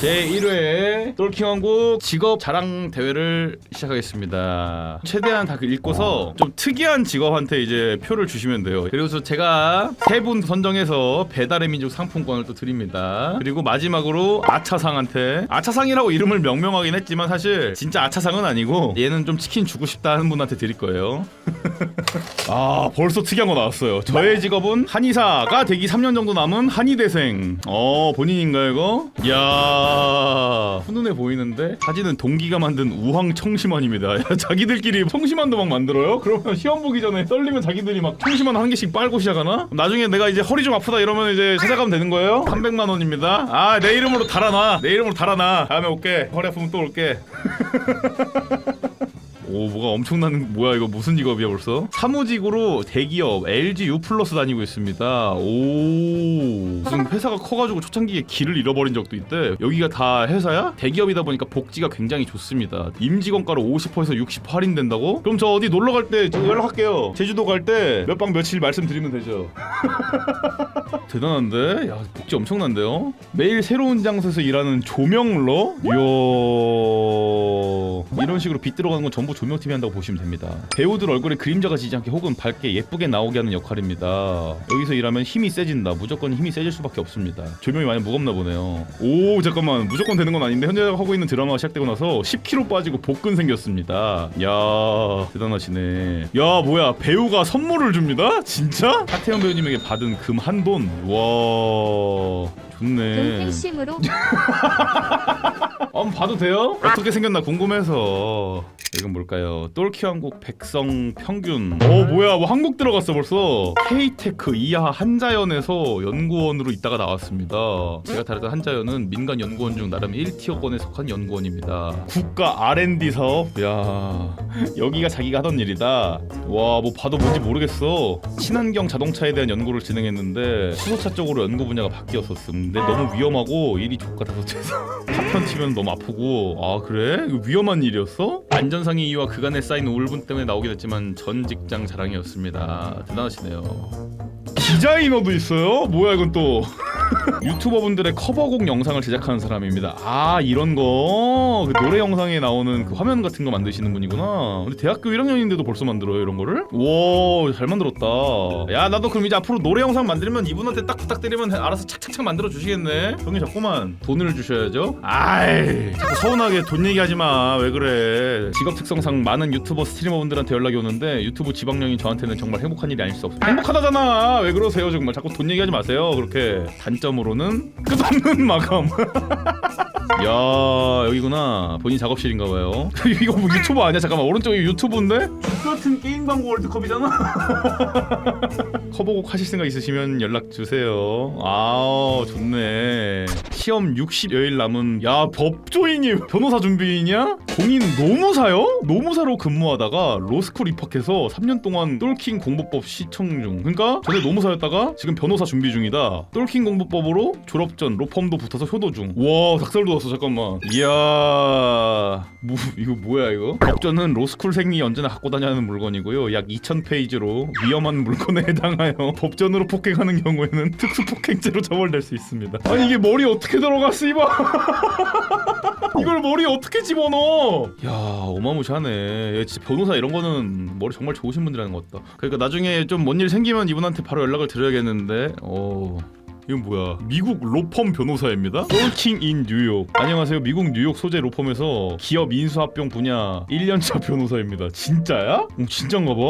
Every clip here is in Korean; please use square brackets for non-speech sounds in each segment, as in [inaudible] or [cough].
제1회 똘킹왕국 직업 자랑 대회를 시작하겠습니다. 최대한 다 읽고서 좀 특이한 직업한테 이제 표를 주시면 돼요. 그리고 제가 세 분 선정해서 배달의 민족 상품권을 또 드립니다. 그리고 마지막으로 아차상한테 아차상이라고 이름을 명명하긴 했지만 사실 진짜 아차상은 아니고 얘는 좀 치킨 주고 싶다 하는 분한테 드릴 거예요. [laughs] 아 벌써 특이한 거 나왔어요. 저의 직업은 한의사가 되기 3년 정도 남은 한의대생. 어 본인인가요 이거? 이야 훈훈해 보이는데 사진은 동기가 만든 우황 청심환입니다. [laughs] 야, 자기들끼리 청심환도 막 만들어요? 그러면 시험 보기 전에 떨리면 자기들이 막 청심환 한 개씩 빨고 시작하나? 나중에 내가 이제 허리 좀 아프다 이러면 이제 찾아가면 되는 거예요? 300만 원입니다. 아 내 이름으로 달아놔. 내 이름으로 달아놔. 다음에 올게. 허리 아프면 또 올게. [laughs] 오 뭐가 엄청난 뭐야 이거 무슨 직업이야 벌써? 사무직으로 대기업 LG U 플러스 다니고 있습니다. 오 무슨 회사가 커가지고 초창기에 길을 잃어버린 적도 있대. 여기가 다 회사야? 대기업이다 보니까 복지가 굉장히 좋습니다. 임직원가로 50%에서 60% 할인된다고? 그럼 저 어디 놀러 갈 때 연락할게요. 제주도 갈 때 몇 박 며칠 말씀드리면 되죠. [laughs] 대단한데? 야 복지 엄청난데요? 매일 새로운 장소에서 일하는 조명러? 이야. 이런 식으로 빛 들어가는 건 전부 조명팀이 한다고 보시면 됩니다. 배우들 얼굴에 그림자가 지지 않게 혹은 밝게 예쁘게 나오게 하는 역할입니다. 여기서 일하면 힘이 세진다. 무조건 힘이 세질 수밖에 없습니다. 조명이 많이 무겁나 보네요. 오 잠깐만. 무조건 되는 건 아닌데 현재 하고 있는 드라마가 시작되고 나서 10kg 빠지고 복근 생겼습니다. 야 대단하시네. 야 뭐야. 배우가 선물을 줍니다? 진짜? 하태영 배우님에게 받은 금 한 돈. 와 좋네. 돈 팬심으로 [laughs] 한번 봐도 돼요? 어떻게 생겼나 궁금해서. 이건 뭘까요? 똘키 한국 백성 평균. 어 뭐야. 뭐 한국 들어갔어 벌써. K테크 이하 한자연에서 연구원으로 있다가 나왔습니다. 제가 다녔던 한자연은 민간 연구원 중 나름 1티어권에 속한 연구원입니다. 국가 R&D 사업? 야 여기가 자기가 하던 일이다. 와 뭐 봐도 뭔지 모르겠어. 친환경 자동차에 대한 연구를 진행했는데 수소차 쪽으로 연구 분야가 바뀌었었음. 근데 너무 위험하고 일이 족 같아서 죄송. [laughs] 파편 치면 너무 아프고 아 그래? 이거 위험한 일이었어? 안전상의 이유와 그간에 쌓인 우울분 때문에 나오게 됐지만 전 직장 자랑이었습니다 대단하시네요 디자이너도 있어요? 뭐야 이건 또 [laughs] 유튜버분들의 커버곡 영상을 제작하는 사람입니다. 아 이런 거 그 노래 영상에 나오는 그 화면 같은 거 만드시는 분이구나. 근데 대학교 1학년인데도 벌써 만들어요 이런 거를? 와잘 만들었다. 야 나도 그럼 이제 앞으로 노래 영상 만들면 이분한테 딱 부탁드리면 알아서 착착착 만들어 주시겠네. 형이 자꾸만 돈을 주셔야죠. 아이 자꾸 서운하게 돈 얘기하지 마. 왜 그래? 직업 특성상 많은 유튜버 스트리머분들한테 연락이 오는데 유튜브 지방령이 저한테는 정말 행복한 일이 아닐 수 없어요. 행복하다잖아. 왜 그러세요 정말 자꾸 돈 얘기하지 마세요. 그렇게 단 점으로는 끝없는 마감. [laughs] 야 여기구나. 본인 작업실인가 봐요. [laughs] 이거 뭐 유튜버 아니야? 잠깐만 오른쪽이 유튜브인데? 똑같은 게임 광고 월드컵이잖아. [laughs] 커버곡 하실 생각 있으시면 연락 주세요. 아 좋네. 시험 60여일 남은 야 법조인이 변호사 준비이냐? 공인 노무사요? 노무사로 근무하다가 로스쿨 입학해서 3년 동안 똘킹 공부법 시청 중. 그러니까 전에 노무사였다가 지금 변호사 준비 중이다. 똘킹 공부법으로 졸업 전 로펌도 붙어서 효도 중 와 닭살 돋았어 잠깐만. 이야 뭐 이거 뭐야 이거? 법전은 로스쿨생이 언제나 갖고 다녀야 하는 물건이고요. 약 2000페이지로 위험한 물건에 [laughs] 해당하여 법전으로 폭행하는 경우에는 [laughs] 특수 폭행죄로 처벌될 수 있습니다. 아니 이게 머리 어떻게 들어가 씨발 [laughs] 이걸 머리에 어떻게 집어넣어? 야 어마무시하네. 얘 진짜 변호사 이런 거는 머리 정말 좋으신 분들이 하는 것 같다. 그러니까 나중에 좀 뭔 일 생기면 이분한테 바로 연락을 드려야겠는데 어 이건 뭐야? 미국 로펌 변호사입니다. 똘킹 인 뉴욕. 안녕하세요. 미국 뉴욕 소재 로펌에서 기업 인수합병 분야 1년차 변호사입니다. 진짜야? 어, 진짠가 봐.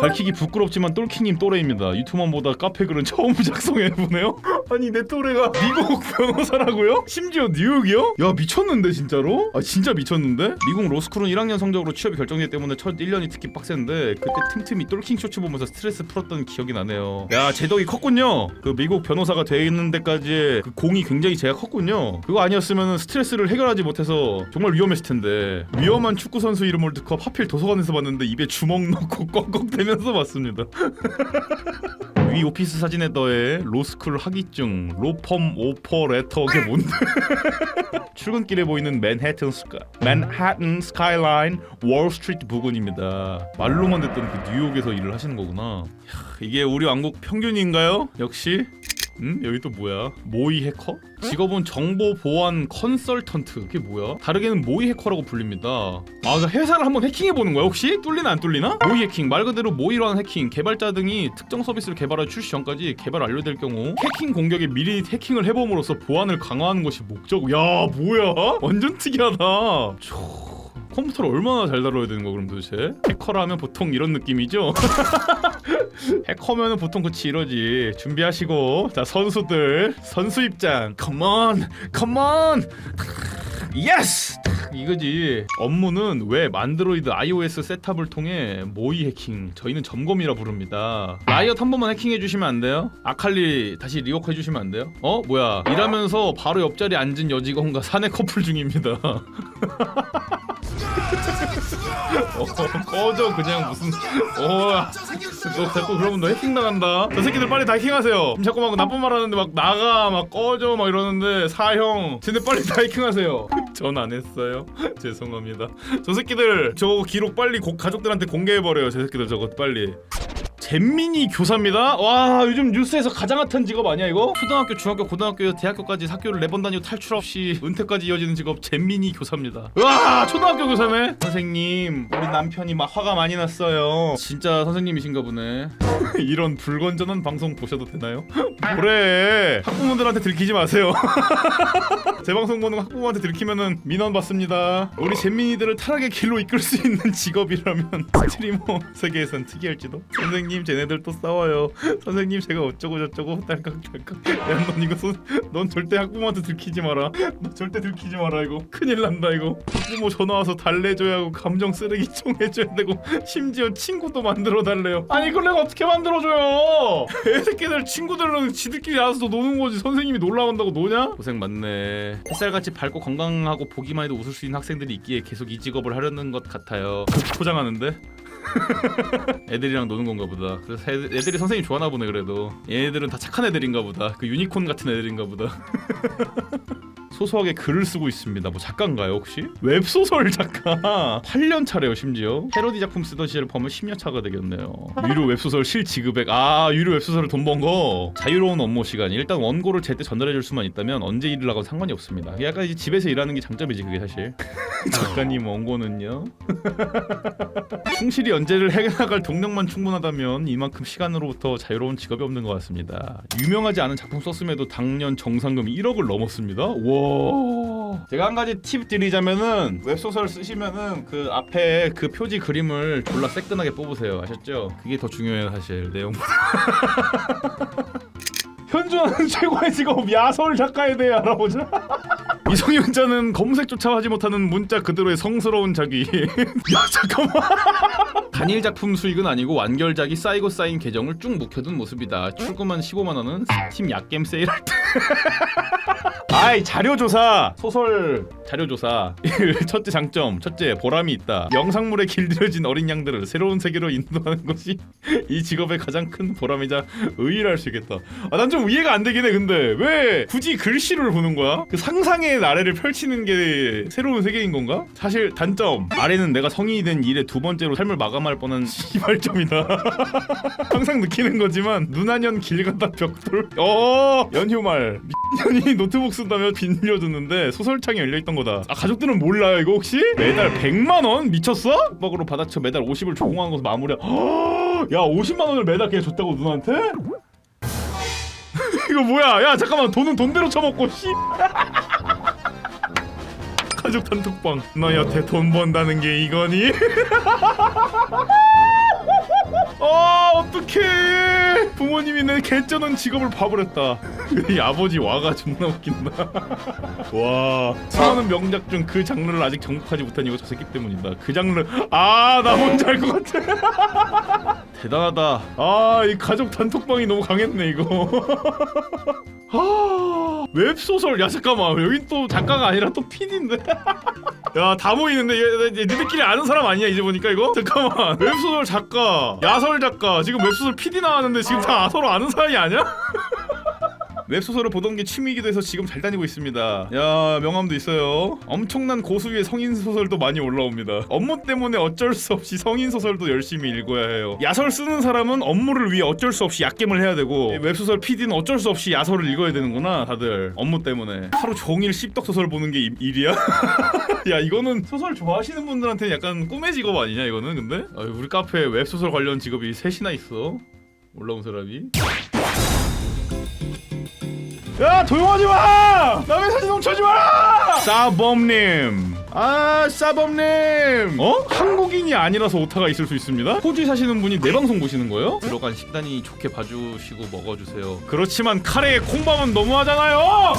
밝히기 부끄럽지만 똘킹님 또래입니다. 유튜브만보다 카페 글은 처음 [laughs] 작성해보네요. 아니 내 또래가 미국 [laughs] 변호사라고요? 심지어 뉴욕이요? 야 미쳤는데 진짜로? 아 진짜 미쳤는데? 미국 로스쿨은 1학년 성적으로 취업이 결정되기 때문에 첫 1년이 특히 빡센데 그때 틈틈이 똘킹 쇼츠 보면서 스트레스 풀었던 기억이 나네요. 야 제 덕이 컸군요. 그 미국 변호사가 돼 있는 데까지 그 공이 굉장히 제가 컸군요. 그거 아니었으면 스트레스를 해결하지 못해서 정말 위험했을 텐데 위험한 축구 선수 이름 월드컵 하필 도서관에서 봤는데 입에 주먹 넣고 [laughs] 꺽꺽대면서 봤습니다. [laughs] 위 오피스 사진에 더해 로스쿨 학위증 로펌 오퍼 레터게 뭔데? [laughs] 출근길에 보이는 맨해튼 스카 맨하튼 스카이라인 월스트리트 부근입니다. 말로만 듣던 그 뉴욕에서 일을 하시는 거구나. 이야, 이게 우리 왕국 평균인가요? 역시 음? 여기 또 뭐야? 모의 해커? 직업은 정보 보안 컨설턴트. 그게 뭐야? 다르게는 모의 해커라고 불립니다. 아, 그러니까 회사를 한번 해킹해 보는 거야 혹시? 뚫리나 안 뚫리나? 모의 해킹 말 그대로 모의로 하는 해킹. 개발자 등이 특정 서비스를 개발하여 출시 전까지 개발 완료될 경우 해킹 공격에 미리 해킹을 해봄으로써 보안을 강화하는 것이 목적. 야 뭐야? 완전 특이하다. 초... 컴퓨터를 얼마나 잘 다뤄야 되는 거야 그럼 도대체? 해커라면 보통 이런 느낌이죠? [laughs] 해커면은 보통 그치 이러지. 준비하시고. 자 선수들 선수 입장. 컴온 컴온 예스 이거지. 업무는 웹 안드로이드 iOS 셋탑을 통해 모의 해킹 저희는 점검이라 부릅니다. 라이엇 한 번만 해킹해 주시면 안 돼요? 아칼리 다시 리워크 해 주시면 안 돼요? 어? 뭐야. 일하면서 바로 옆자리에 앉은 여직원과 사내 커플 중입니다 [laughs] 어, [laughs] 꺼져 그냥 무슨 어, 너 자꾸 그러면 너 해킹 나간다. 저 새끼들 빨리 다 해킹하세요. 지금 자꾸 막 나쁜 말 하는데 막 나가 막 꺼져 막 이러는데 사형. 쟤네 빨리 다 해킹하세요. [laughs] 전 안 했어요. [laughs] 죄송합니다. 저 새끼들 저 기록 빨리 고, 가족들한테 공개해 버려요. 저 새끼들 저거 빨리. 잼민이 교사입니다. 와 요즘 뉴스에서 가장 핫한 직업 아니야 이거? 초등학교, 중학교, 고등학교, 대학교까지 학교를 네 번 다니고 탈출 없이 은퇴까지 이어지는 직업 잼민이 교사입니다. 와 초등학교 교사네. 선생님 우리 남편이 막 화가 많이 났어요. 진짜 선생님이신가 보네. [laughs] 이런 불건전한 방송 보셔도 되나요? [laughs] 뭐래? 학부모들한테 들키지 마세요. [laughs] 제 방송 보는 학부모한테 들키면은 민원 받습니다. 우리 잼민이들을 타락의 길로 이끌 수 있는 직업이라면 스트리머 세계에선 특이할지도. 선생님 쟤네들 또 싸워요. 선생님 제가 어쩌고 저쩌고 딸깍 딸깍. 야넌 이거 손, 넌 절대 학부모한테 들키지 마라. 너 절대 들키지 마라 이거. 큰일 난다 이거. 학부모 전화 와서 달래줘야 하고 감정 쓰레기총 [laughs] 해줘야 되고 심지어 친구도 만들어 달래요. 아니 이걸 내가 어떻게 만들어줘요? [laughs] 애새끼들 친구들은 지들끼리 알아서 노는 거지 선생님이 놀러 온다고 노냐? 고생 많네. 햇살같이 밝고 건강하고 보기만 해도 웃을 수 있는 학생들이 있기에 계속 이 직업을 하려는 것 같아요. 포장하는데? [laughs] 애들이랑 노는 건가 보다. 그래서 애들, 애들이 선생님 좋아하나 보네 그래도. 얘네들은 다 착한 애들인가 보다. 그 유니콘 같은 애들인가 보다. [laughs] 소소하게 글을 쓰고 있습니다. 뭐 작가인가요 혹시? 웹소설 작가 [laughs] 8년 차래요 심지어 패러디 작품 쓰던 시절을 포함해 10년 차가 되겠네요. 유료 웹소설 실지급액 아 유료 웹소설을 돈 번 거 자유로운 업무 시간 일단 원고를 제때 전달해줄 수만 있다면 언제 일을 하고 상관이 없습니다. 약간 이제 집에서 일하는 게 장점이지 그게 사실. [laughs] 작가님 원고는요. [laughs] 충실히 연재를 해나갈 동력만 충분하다면 이만큼 시간으로부터 자유로운 직업이 없는 것 같습니다. 유명하지 않은 작품 썼음에도 당년 정상금이 1억을 넘었습니다. 와. 제가 한 가지 팁 드리자면은 웹소설 쓰시면은 그 앞에 그 표지 그림을 졸라 새끈하게 뽑으세요. 아셨죠? 그게 더 중요해요 사실 내용보다. [laughs] 현존하는 최고의 직업 야설 작가에 대해 알아보자. [laughs] 미성년자는 검색조차 하지 못하는 문자 그대로의 성스러운 자기. [laughs] 야 잠깐만. 단일 작품 수익은 아니고 완결작이 쌓이고 쌓인 계정을 쭉 묵혀둔 모습이다. 출금한 15만 원은 스팀 약겜 세일할 때. [laughs] 아이 자료 조사. 소설 자료 조사. [laughs] 첫째 장점. 첫째 보람이 있다. 영상물에 길들여진 어린 양들을 새로운 세계로 인도하는 것이 [laughs] 이 직업의 가장 큰 보람이자 의의를 수 있겠다. 아 난 좀 이해가 안 되긴 해 근데. 왜 굳이 글씨를 보는 거야? 그 상상의 나래를 펼치는 게 새로운 세계인 건가? 사실 단점. 아래는 내가 성인이 된 일의 두 번째로 삶을 마감 할 뻔한 시발점이다 [laughs] 항상 느끼는 거지만 눈안연 길 가다 벽돌 어 연휴말 년이 노트북 쓴다며 빌려줬는데 소설창이 열려있던 거다 아 가족들은 몰라요 이거 혹시? 매달 100만 원? 미쳤어? 박으로 받아쳐 매달 50을 조공한 것으로 마무리야 [gasps] 야 50만 원을 매달 그냥 줬다고 누나한테? [laughs] 이거 뭐야 야 잠깐만 돈은 돈대로 쳐먹고 씨 [laughs] 가족 단톡방. 너 여태 돈 번다는 게 이거니? [laughs] 아 어떡해. 부모님이 내 개쩌는 직업을 봐버렸다. [laughs] 이 아버지 와가 존나 웃긴다. [laughs] 와. 수많은 명작 중 그 장르를 아직 정복하지 못한 이거 저 새끼 때문이다. 그 장르. 아나 뭔지 알것 같아. 대단하다. 아 이 가족 단톡방이 너무 강했네 이거 아 웹소설 야 잠깐만. 여긴 또 작가가 아니라 또 PD인데? [laughs] 야다 보이는데? 얘, 얘, 얘 니들끼리 아는 사람 아니야 이제 보니까 이거? 잠깐만. 웹소설 작가 야설 작가. 지금 웹소설 PD 나왔는데 지금 다 서로 아는 사람이 아니야? [laughs] 웹소설을 보던 게 취미이기도 해서 지금 잘 다니고 있습니다. 야 명함도 있어요. 엄청난 고수위의 성인 소설도 많이 올라옵니다. 업무 때문에 어쩔 수 없이 성인 소설도 열심히 읽어야 해요. 야설 쓰는 사람은 업무를 위해 어쩔 수 없이 약겜을 해야 되고 이 웹소설 PD는 어쩔 수 없이 야설을 읽어야 되는구나 다들. 업무 때문에. 하루 종일 씹덕 소설 보는 게 이- 일이야? [laughs] 야 이거는 소설 좋아하시는 분들한테 약간 꿈의 직업 아니냐 이거는? 근데? 아, 우리 카페에 웹소설 관련 직업이 셋이나 있어. 올라온 사람이 야 조용하지 마! 남의 사진 훔쳐지 마라! 사범님 아 사범님 어? 한국인이 아니라서 오타가 있을 수 있습니다 호주에 사시는 분이 내 방송 보시는 거예요? 들어간 식단이 좋게 봐주시고 먹어주세요 그렇지만 카레에 콩밥은 너무하잖아요